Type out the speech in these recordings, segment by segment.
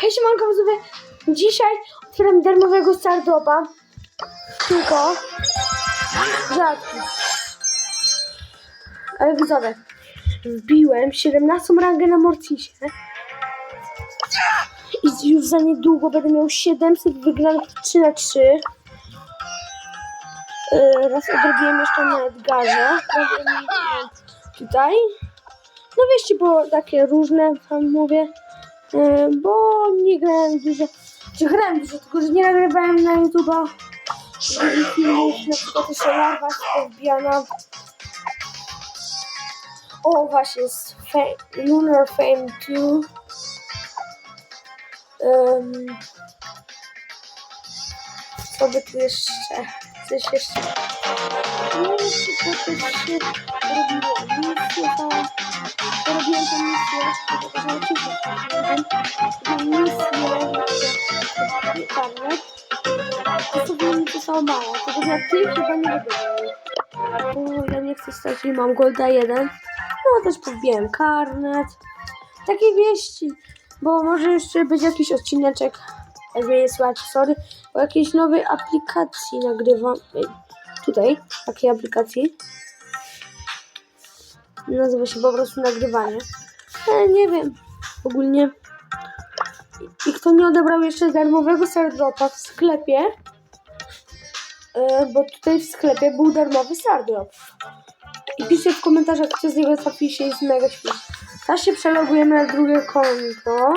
Hej, siemanko, widzowie. Dzisiaj otwieram darmowego stardopa. Tylko rzadki. Ale widzowie, wbiłem 17 rangę na Mortisie. I już za niedługo będę miał 700 wygranych 3 na 3 Yy, Raz odrobiłem jeszcze na Edgarze. Tutaj. No wieści było takie różne, wam mówię. Yy, bo nie grałem dużo. Czy grałem dużo, tylko że nie nagrywałem na YouTube'a. filmów, Na przykład jeszcze larwa wbijana. O, właśnie, z Fa- Lunar Fame 2. Um, co by tu jeszcze? Coś jeszcze? Nie wiem, czy to też się robiło. Misję tam. Robiłem tę misję. Tylko, że oczywiście robiłem misję. Karnet. I sobie mi to samo mało. Tylko, że ty chyba nie będę. Bo ja nie chcę stać i mam Golda 1. No też podbiłem karnet. Takie wieści. Bo może jeszcze być jakiś odcineczek. Jak mnie nie słychać, sorry. O jakiejś nowej aplikacji nagrywam. Tutaj, takiej aplikacji. Nazywa się po prostu nagrywanie. E, nie wiem. Ogólnie. I, kto nie odebrał jeszcze darmowego Stardropa w sklepie, e, bo tutaj w sklepie był darmowy Stardrop. I piszcie w komentarzach, kto z niego trafi jest mega śmieszny. Teraz się przelogujemy na drugie konto.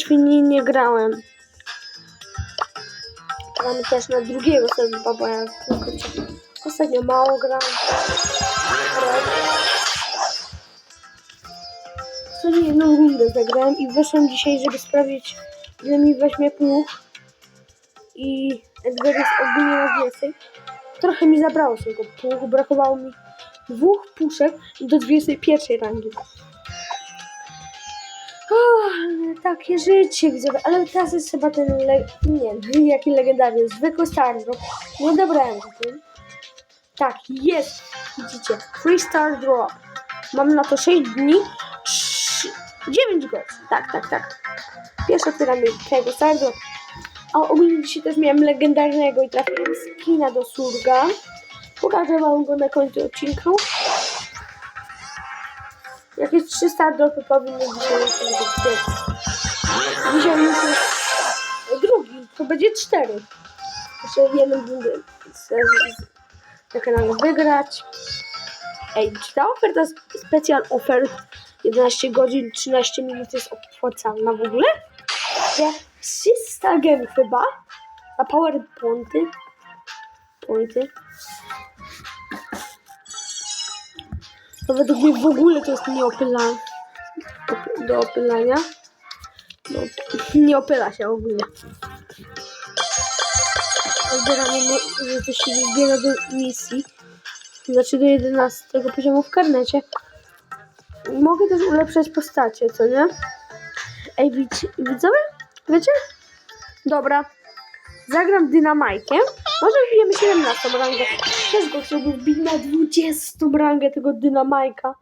Świetnie nie grałem. Gramy też na drugiego serwera, bo ja ostatnio mało gram. Nie jedną rundę zagrałem i weszłem dzisiaj, żeby sprawdzić ile mi weźmie puch. I Edgar jest ogólnie na więcej. Trochę mi zabrało z tego puchu, brakowało mi dwóch puszek do 21 rangi. Ale takie życie widzowie, ale teraz jest chyba ten, le... nie jaki legendarny, zwykły Stardrop. Nie dobrałem go tym. Tak, jest, widzicie, Free Star Drop. Mam na to 6 dni, 3... 9 godzin, tak, tak, tak. Otwieramy tego Stardrop. A ogólnie dzisiaj też miałem legendarnego i trafiłem skina do Surga. Pokażę wam go na końcu odcinku. Jakieś 300 dropy powinny dzisiaj być. Dzisiaj już jest drugi, to będzie cztery. Jeszcze jedną rundę na kanale wygrać. Ej, czy ta oferta, specjal ofert 11 godzin, 13 minut jest opłacalna w ogóle? Że 300 gem chyba na powerpointy. Pointy. To według mnie w ogóle to jest nieopylane. Op- do opylania. No, nie opyla się ogólnie. Odbieramy, że to się zbiera do misji. Znaczy do 11 poziomu w karnecie. Mogę też ulepszać postacie, co nie? Ej, widz- widzowie? Wiecie? Dobra. Zagram dynamajkiem. Może wbijemy 17 rangę. Też go chciałbym wbić na 20 rangę tego dynamajka.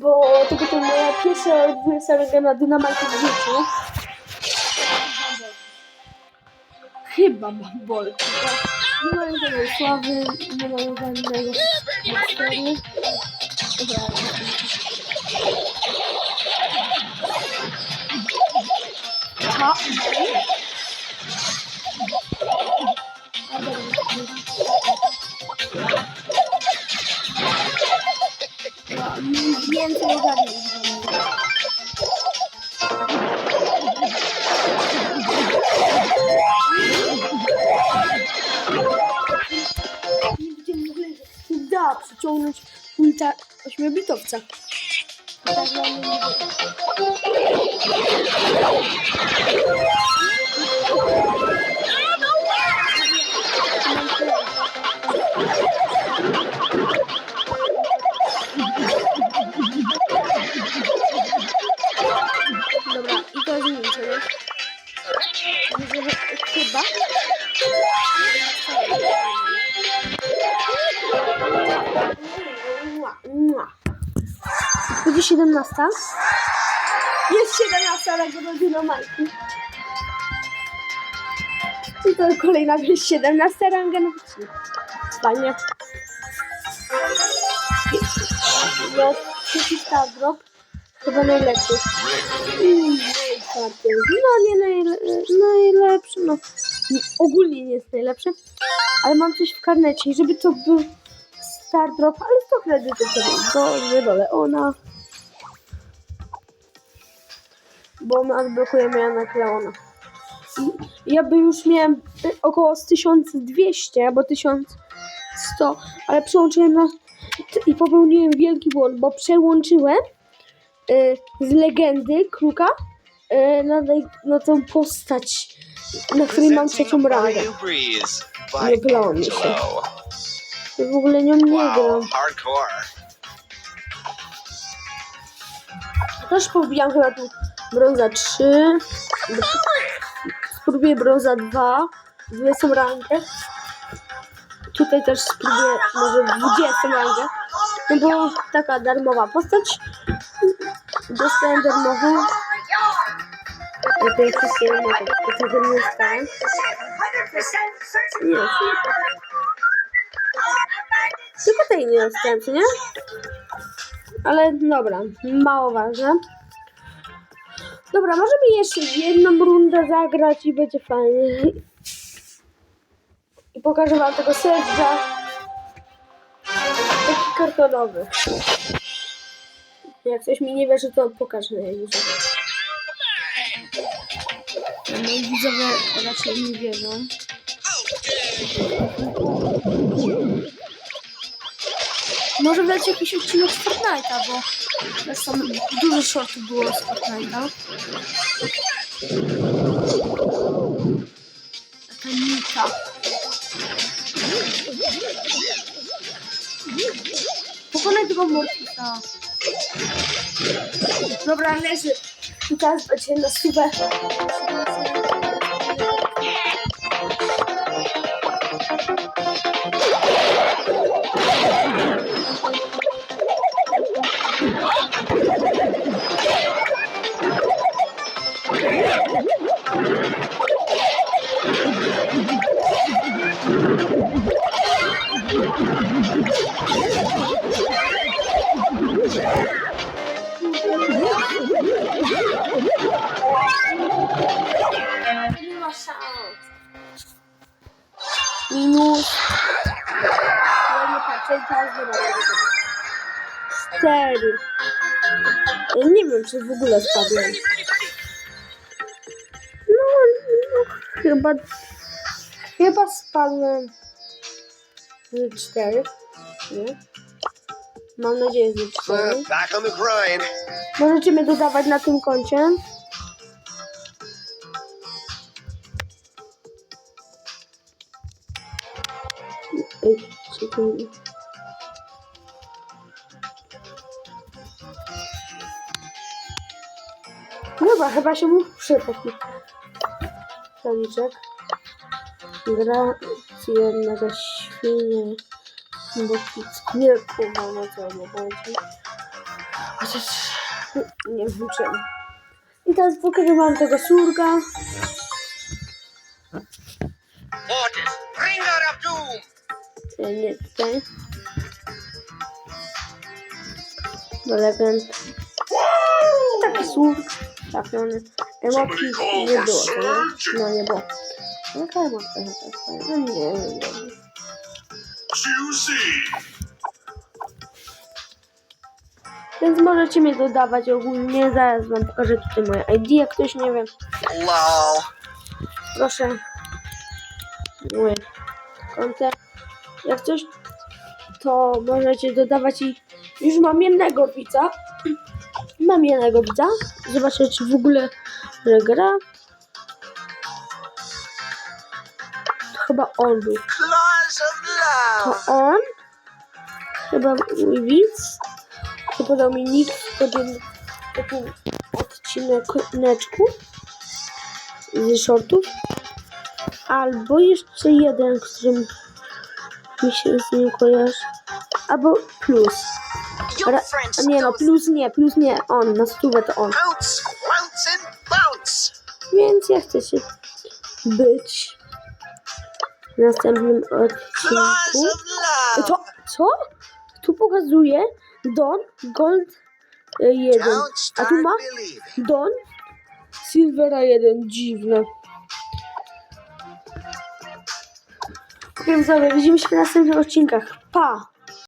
Bo to będzie moja pierwsza 20 ranga na dynamajku w życiu. Chyba mam bolkę. Nie mają żadnej sławy, nie mają żadnego mastery. Dobra. Ha. Więcej ogarnę. Nie się da przyciągnąć ulta ośmiobitowca. Tak, Chyba. Będzie 17. Jest 17, ale go rodzina Majki. I to kolejna wieś 17 ranga na odcinku. Fajnie. Drop, trzeci. Chyba najlepszy. Mm czwarty. No nie najle najlepszy, no ogólnie nie jest najlepszy, ale mam coś w karnecie i żeby to był star drop, ale 100 kredytów sobie do Leona. Bo my odblokujemy Jana Kleona. I ja by już miałem y, około z 1200 albo 1100, ale przełączyłem na i popełniłem wielki błąd, bo przełączyłem y, z legendy kruka na, naj- na tą postać, na której mam trzecią rangę. Nie wylało mi się. Ja w ogóle nią nie gram. Też pobijam chyba tu brąza 3. Spróbuję brąza 2. 20 rangę. Tutaj też spróbuję może 20 rangę. No bo taka darmowa postać. Dostałem darmowy. Jest wszystkie emoty. Ja tego nie dostałem. Nie, tylko tej nie dostałem, nie? Ale dobra, mało ważne. Dobra, możemy jeszcze jedną rundę zagrać i będzie fajnie. I pokażę wam tego serca. Taki kartonowy. Jak coś mi nie wierzy, to pokażę. Moi widzowie raczej nie wierzą. Może dać jakiś odcinek z Fortnite'a, bo zresztą dużo shortów było z Fortnite'a. Taka nika. Pokonaj tego Mortisa. Dobra, leży. I teraz będzie na subę. Nie ma szans. Minus. Cztery. Ja nie wiem, czy w ogóle spadłem. No, no chyba... Chyba spadłem z cztery. Nie? Mam nadzieję, że cztery. Możecie mnie dodawać na tym koncie. Dobra, chyba się muszę taki stoliczek. Gracje na świnie. Bo nie kurwa, no co, nie chodzi. Chociaż nie wiem czemu. I teraz pokażę wam tego surka. Mortis, bringer of doom. Nie, nie tutaj. Do legend. Taki surk. Trafiony. Emoki nie było, co nie? No nie było. Emotka to fajna? No nie wiem. Więc możecie mnie dodawać ogólnie. Zaraz wam pokażę tutaj moje ID, jak ktoś nie wie. Proszę. Moje konto. Jak coś, to możecie dodawać i już mam jednego widza. Mam jednego widza. Zobaczę, czy w ogóle gra. To chyba on był. To on. Chyba mój widz. To podał mi nick jednym takim odcineczku z shortów. Albo jeszcze jeden, którym mi się z nim kojarzy. Albo plus. Ra- nie no, plus nie, plus nie, on, na stówę to on. Więc ja chcę się być w następnym odcinku. To, co? Tu pokazuje Don Gold 1, Don't a tu ma. Don Silvera 1, dziwne. Więc dobra, widzimy się w następnych odcinkach. Pa!